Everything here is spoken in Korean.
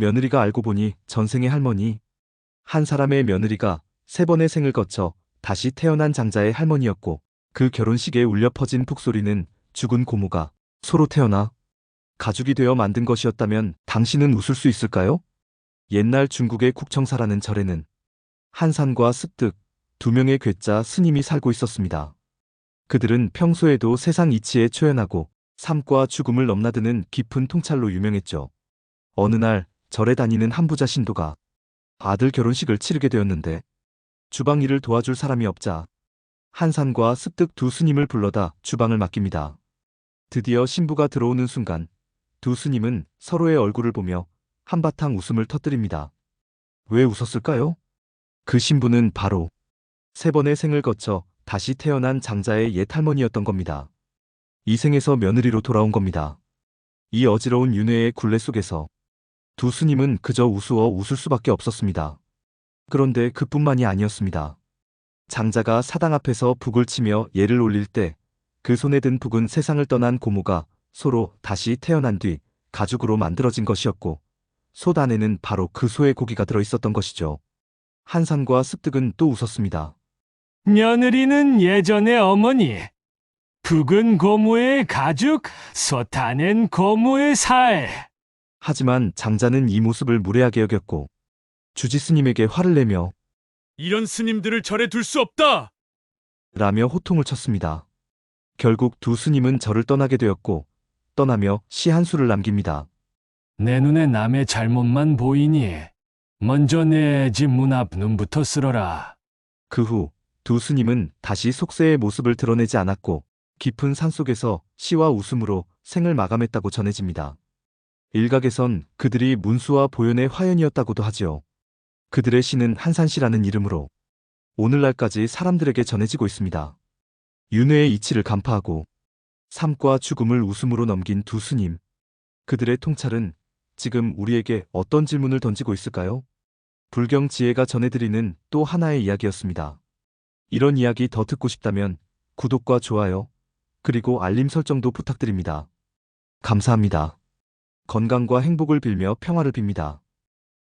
며느리가 알고 보니 전생의 할머니. 한 사람의 며느리가 세 번의 생을 거쳐 다시 태어난 장자의 할머니였고 그 결혼식에 울려 퍼진 북소리는 죽은 고모가 소로 태어나 가죽이 되어 만든 것이었다면 당신은 웃을 수 있을까요? 옛날 중국의 국청사라는 절에는 한산과 습득 두 명의 괴짜 스님이 살고 있었습니다. 그들은 평소에도 세상 이치에 초연하고 삶과 죽음을 넘나드는 깊은 통찰로 유명했죠. 어느 날 절에 다니는 한 부자 신도가 아들 결혼식을 치르게 되었는데 주방 일을 도와줄 사람이 없자 한산과 습득 두 스님을 불러다 주방을 맡깁니다. 드디어 신부가 들어오는 순간 두 스님은 서로의 얼굴을 보며 한바탕 웃음을 터뜨립니다. 왜 웃었을까요? 그 신부는 바로 세 번의 생을 거쳐 다시 태어난 장자의 옛 할머니였던 겁니다. 이 생에서 며느리로 돌아온 겁니다. 이 어지러운 윤회의 굴레 속에서 두 스님은 그저 우스워 웃을 수밖에 없었습니다. 그런데 그뿐만이 아니었습니다. 장자가 사당 앞에서 북을 치며 예를 올릴 때 그 손에 든 북은 세상을 떠난 고모가 소로 다시 태어난 뒤 가죽으로 만들어진 것이었고 솥 안에는 바로 그 소의 고기가 들어 있었던 것이죠. 한산과 습득은 또 웃었습니다. 며느리는 예전의 어머니, 북은 고모의 가죽, 솥 안엔 고모의 살. 하지만 장자는 이 모습을 무례하게 여겼고 주지 스님에게 화를 내며 이런 스님들을 절에 둘 수 없다. 라며 호통을 쳤습니다. 결국 두 스님은 절을 떠나게 되었고 떠나며 시 한 수를 남깁니다. 내 눈에 남의 잘못만 보이니 먼저 내 집 문 앞 눈부터 쓸어라. 그 후 두 스님은 다시 속세의 모습을 드러내지 않았고 깊은 산속에서 시와 웃음으로 생을 마감했다고 전해집니다. 일각에선 그들이 문수와 보현의 화연이었다고도 하지요. 그들의 시는 한산시라는 이름으로 오늘날까지 사람들에게 전해지고 있습니다. 윤회의 이치를 간파하고 삶과 죽음을 웃음으로 넘긴 두 스님. 그들의 통찰은 지금 우리에게 어떤 질문을 던지고 있을까요? 불경 지혜가 전해드리는 또 하나의 이야기였습니다. 이런 이야기 더 듣고 싶다면 구독과 좋아요, 그리고 알림 설정도 부탁드립니다. 감사합니다. 건강과 행복을 빌며 평화를 빕니다.